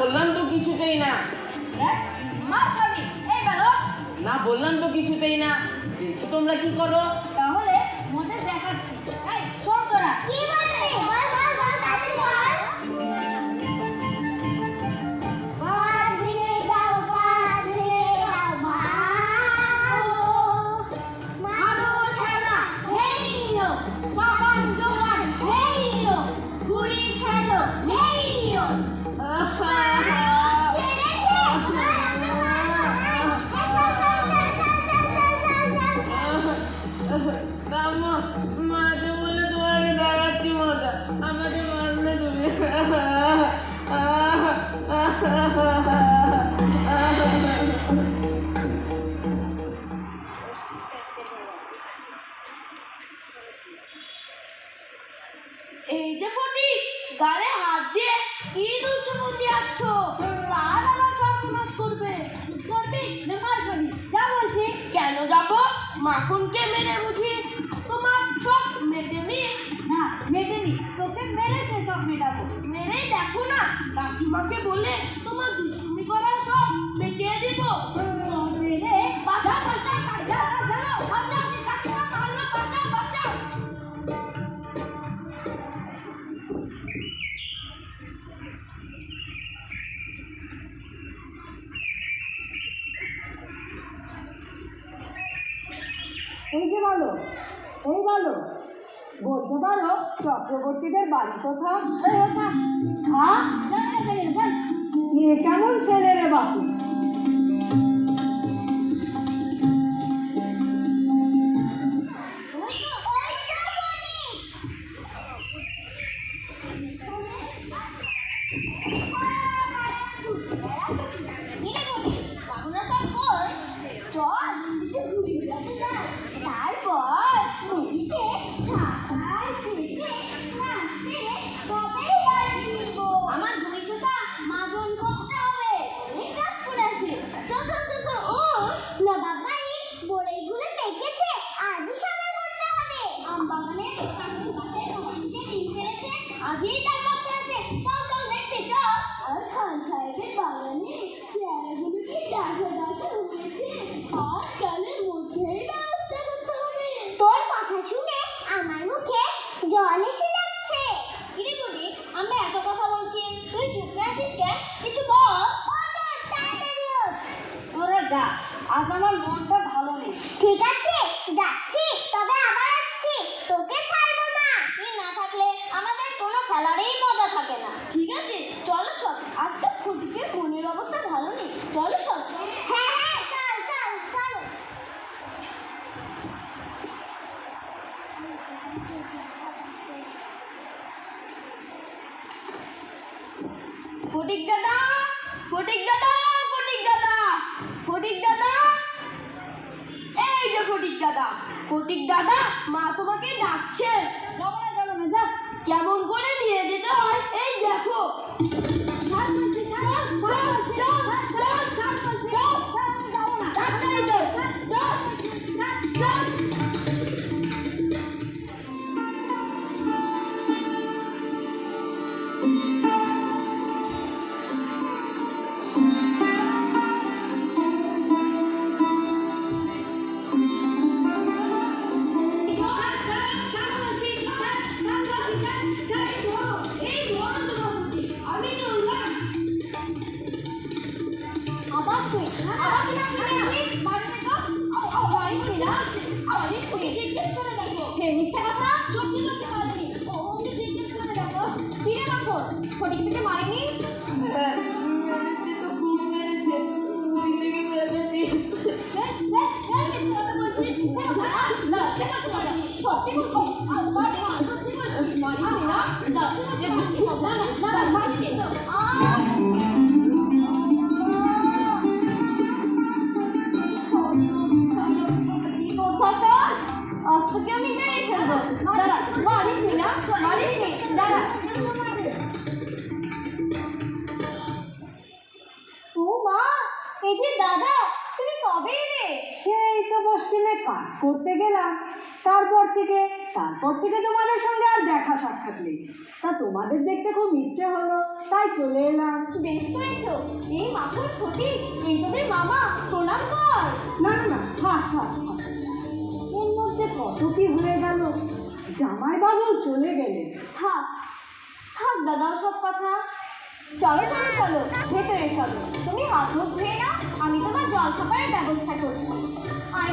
বললাম তো কিছুতেই না। না বললাম তো কিছুতেই না। দেখি তোমরা কি করো? তাহলে মোটে দেখাচ্ছি। এই শোন তোরা। কি বললি? রাম্মা মাকে বলে তোমাকে মজা। আমাকে মারলে তুমি। এই যে ফটি, গালে হাত দিয়ে কি দুষ্টু বুদ্ধি আছো সর্বনাশ করবে? করবি না মার খাবি যা বলছি, কেন যাব? মাখনকে মেরে বুঝি মেটাবো মেরেই দেখো না, কাকিমাকে বলে তোমার দুষ্টুমি করা সব মেটিয়ে দিব। মেরে বাঁচা কাকিমা মারলো বাঁচা বাঁচা। এই যে বলো, এই বলো। পারো চক্রবর্তীদের বাড়ি কোথায় হ্যাঁ এ কেমন ছেলে রে বাপু? আজই তার আছে। চল চল দেখতে চল। আর খান সাহেবের বাগানে পেয়ারাগুলো কি ডাসা ডাসা হয়েছে? আজকালের মধ্যেই ব্যবস্থা করতে হবে। তোর কথা শুনে আমার মুখে জল এসে যাচ্ছে। কিরে বলি আমরা এত কথা বলছি। তুই চুপ কেন? কিছু বল। ওঠ। যা আজ আমার মনটা ভালো নেই। ঠিক আছে যাচ্ছি। তবে আবার আসছি তোকে ছাড়বো না তুই না থাকলে আমাদের কোনো খেলারই মজা থাকে না। ঠিক আছে? চলো সব আজকে ফটিকের মনের অবস্থা ভালো নেই। চলো সব। হ্যাঁ হ্যাঁ ফটিক দাদা ফটিক দাদা ফটিক দাদা ফটিক দাদা। এই যে ফটিক দাদা ফটিক দাদা, মা তোমাকে ডাকছে। যাব না যাব না যা কেমন করে নিয়ে যেতে হয়? এই দেখো। বলছিস সত্যি বলছি মারিনি সত্যি বলছিস সত্যি বলছি মারিনি না না না না মারিনি আজ তোকে আমি মেরে ফেলব দাঁড়া মারিস না মারিস দাঁড়া তুমি কবে এলে? সেই তো পশ্চিমে কাজ করতে গেলাম। তারপর থেকে তারপর থেকে তোমাদের সঙ্গে আর দেখা সাক্ষাৎ নেই। তা তোমাদের দেখতে খুব ইচ্ছে হলো তাই চলে এলাম। বেশ করেছ। এই মাখন ফটিক এই তোদের মামা প্রণাম কর। না না না থাক থাক থাক। এর মধ্যে কত কি হয়ে গেল? জামাইবাবু চলে গেলেন। থাক থাক দাদা সব কথা। চলো চলো চলো, ভেতরে চলো। তুমি হাত মুখ ধুয়ে নাও, আমি তোমার জল খাবারের ব্যবস্থা করছি। আর